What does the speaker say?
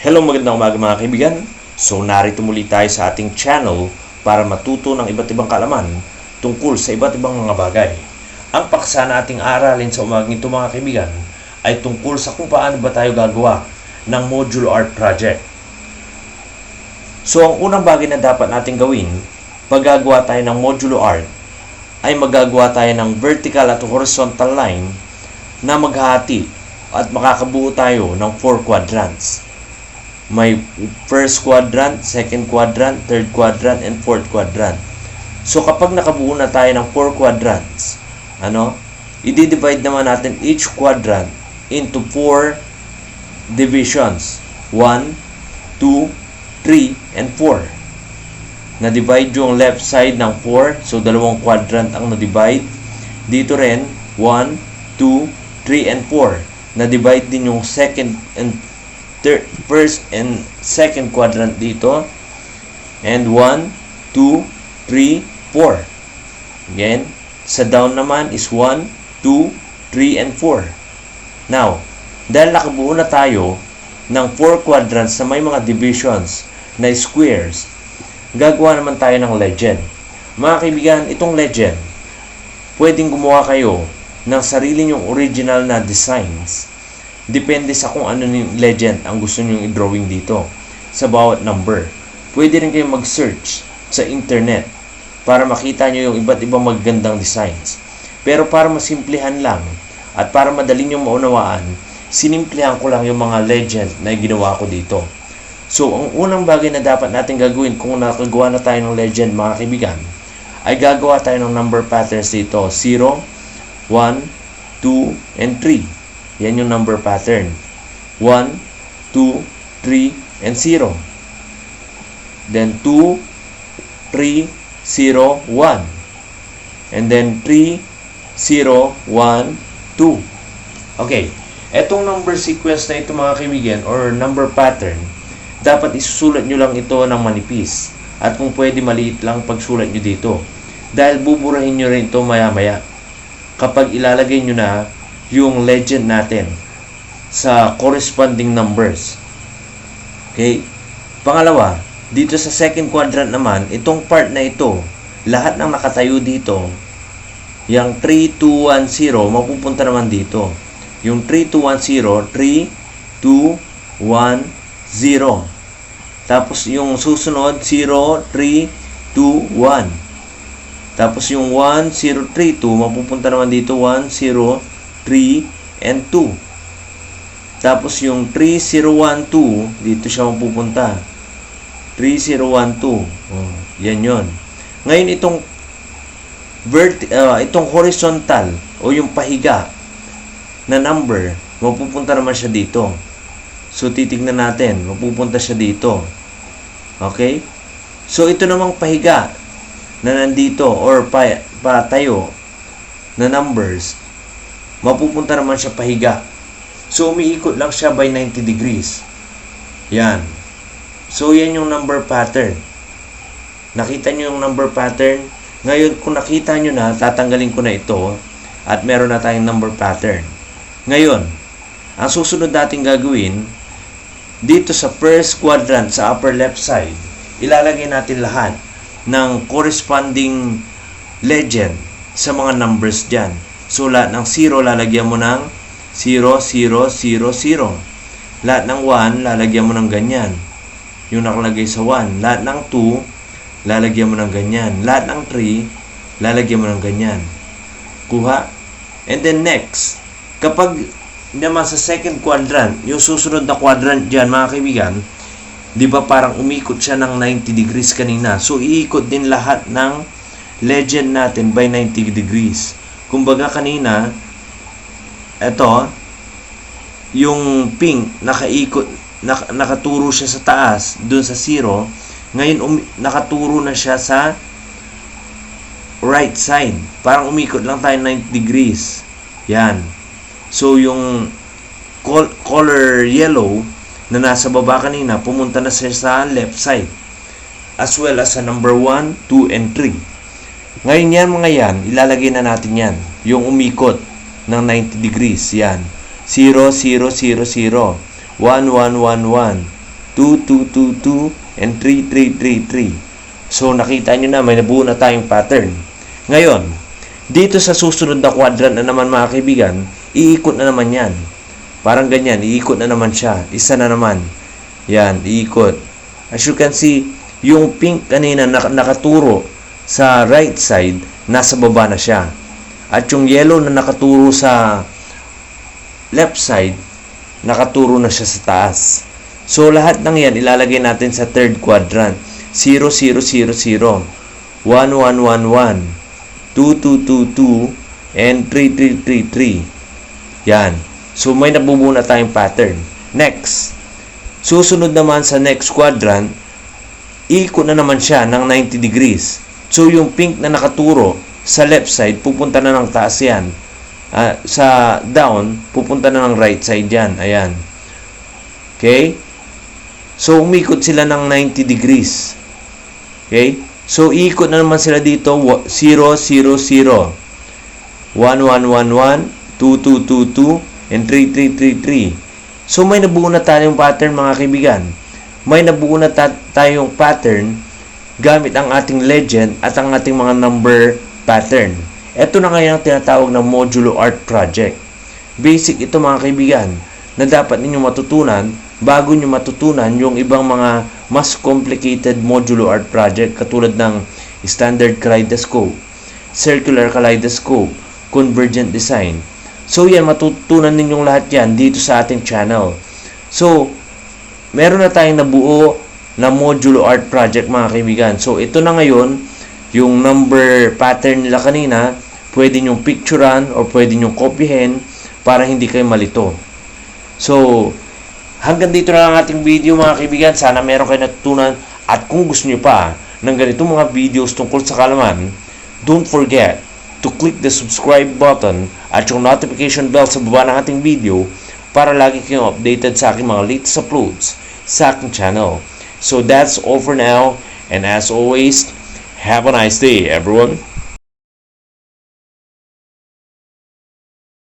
Hello, magandang umaga mga kaibigan. So, narito muli tayo sa ating channel para matuto ng iba't ibang kaalaman tungkol sa iba't ibang mga bagay. Ang paksa na ating aralin sa umagang ito mga kaibigan ay tungkol sa kung paano ba tayo gagawa ng module art project. So, ang unang bagay na dapat nating gawin pag gagawa tayo ng modulo art ay magagawa tayo ng vertical at horizontal line na maghahati at makakabuo tayo ng four quadrants. May first quadrant, second quadrant, third quadrant, and fourth quadrant. So kapag nakabuo na tayo ng four quadrants, ano, i-divide naman natin each quadrant into four divisions. 1, 2, 3, and 4. Na-divide yung left side ng 4, so dalawang quadrant ang na-divide. Dito rin, 1, 2, 3, and 4. Na-divide din yung second and third, first and second quadrant dito. And 1, 2, 3, 4. Again, sa down naman is 1, 2, 3, and 4. Now, dahil nakabuo na tayo ng 4 quadrants na may mga divisions na squares, gagawa naman tayo ng legend. Mga kaibigan, itong legend, pwedeng gumawa kayo ng sarili nyong original na designs. Depende sa kung ano yung legend ang gusto nyong i-drawing dito sa bawat number. Pwede rin kayo mag-search sa internet para makita nyo yung iba't ibang magagandang designs. Pero para masimplihan lang at para madali nyo maunawaan, sinimplihan ko lang yung mga legend na ginawa ko dito. So, ang unang bagay na dapat natin gagawin kung nakagawa na tayo ng legend, mga kaibigan, ay gagawa tayo ng number patterns dito. 0, 1, 2, and 3. Yan yung number pattern. 1, 2, 3, and 0. Then 2, 3, 0, 1. And then 3, 0, 1, 2. Okay. Etong number sequence na ito mga kaibigan or number pattern, dapat isusulat nyo lang ito ng manipis. At kung pwede maliit lang pagsulat nyo dito. Dahil buburahin nyo rin ito maya maya. Kapag ilalagay nyo na yung legend natin sa corresponding numbers. Okay? Pangalawa, dito sa second quadrant naman, itong part na ito, lahat ng nakatayo dito, yung 3, 2, 1, 0, mapupunta naman dito. Yung 3, 2, 1, 0, 3, 2, 1, 0. Tapos yung susunod, 0, 3, 2, 1. Tapos yung 1, 0, 3, 2, mapupunta naman dito 1, 0, 3, and 2. Tapos yung 3, 0, 1, 2, dito siya mapupunta. 3, 0, 1, 2. Oh, yan yon. Ngayon itong vert uh, itong horizontal o yung pahiga na number, mapupunta naman siya dito. So titignan natin, mapupunta siya dito. Okay? So ito namang pahiga na nandito or pa, patayo na numbers, mapupunta naman siya pahiga. So umiikot lang siya by 90 degrees. Yan. So yan yung number pattern. Nakita nyo yung number pattern? Ngayon, kung nakita nyo na, tatanggalin ko na ito at meron na tayong number pattern. Ngayon, ang susunod natin gagawin, dito sa first quadrant sa upper left side, ilalagay natin lahat ng corresponding legend sa mga numbers dyan. So, lahat ng 0, lalagyan mo ng 0, 0, 0, 0. Lahat ng 1, lalagyan mo ng ganyan. Yung nakalagay sa 1. Lahat ng 2, lalagyan mo ng ganyan. Lahat ng 3, lalagyan mo ng ganyan. Kuha. And then next, kapag naman sa second quadrant, yung susunod na quadrant dyan, mga kaibigan, di ba parang umikot siya ng 90 degrees kanina. So, iikot din lahat ng legend natin by 90 degrees. Kumbaga kanina, eto, yung pink, nakaikot, nak, nakaturo siya sa taas, dun sa zero, ngayon um, nakaturo na siya sa right side. Parang umikot lang tayo 90 degrees. Yan. So, yung col- color yellow na nasa baba kanina, pumunta na siya sa left side. As well as sa number 1, 2, and 3. Ngayon yan mga yan, ilalagay na natin yan. Yung umikot ng 90 degrees. Yan. 0, 0, 0, 0. 1, 1, 1, 1. 2, 2, 2, 2, and 3, 3, 3, 3. So, nakita nyo na, may nabuo na tayong pattern. Ngayon, dito sa susunod na quadrant na naman mga kaibigan, iikot na naman yan. Parang ganyan, iikot na naman siya. Isa na naman. Yan, iikot. As you can see, yung pink kanina nak- nakaturo sa right side, nasa baba na siya. At yung yellow na nakaturo sa left side, nakaturo na siya sa taas. So, lahat ng yan, ilalagay natin sa third quadrant. 0, 0, 0, 0. 1, 1, 1, 1. 2, 2, 2, 2. And 3, 3, 3, 3. Yan. So, may nabubuo na tayong pattern. Next. Susunod naman sa next quadrant, ikot na naman siya ng 90 degrees. So, yung pink na nakaturo sa left side, pupunta na ng taas yan. Ah, sa down, pupunta na ng right side yan. Ayan. Okay? So, umikot sila ng 90 degrees. Okay? So, ikot na naman sila dito. 0, 0, 0. 1, 1, 1, 1. 2, 2, 2, 2. And 3, 3, 3, 3. So, may nabuo na tayong pattern mga kaibigan. May nabuo na ta- tayong pattern gamit ang ating legend at ang ating mga number pattern. Ito na ngayon ang tinatawag na modulo art project. Basic ito mga kaibigan na dapat ninyo matutunan bago nyo matutunan yung ibang mga mas complicated modulo art project katulad ng standard kaleidoscope, circular kaleidoscope, convergent design. So yan, matutunan ninyong lahat yan dito sa ating channel. So, meron na tayong nabuo na modulo art project mga kaibigan. So, ito na ngayon, yung number pattern nila kanina, pwede nyong picturean or pwede nyong kopyahin para hindi kayo malito. So, hanggang dito na lang ating video mga kaibigan. Sana meron kayo natutunan. At kung gusto nyo pa ng ganitong mga videos tungkol sa kalaman, don't forget to click the subscribe button at yung notification bell sa baba ng ating video para lagi kayong updated sa aking mga latest uploads sa aking channel. So that's all for now. And as always, have a nice day, everyone.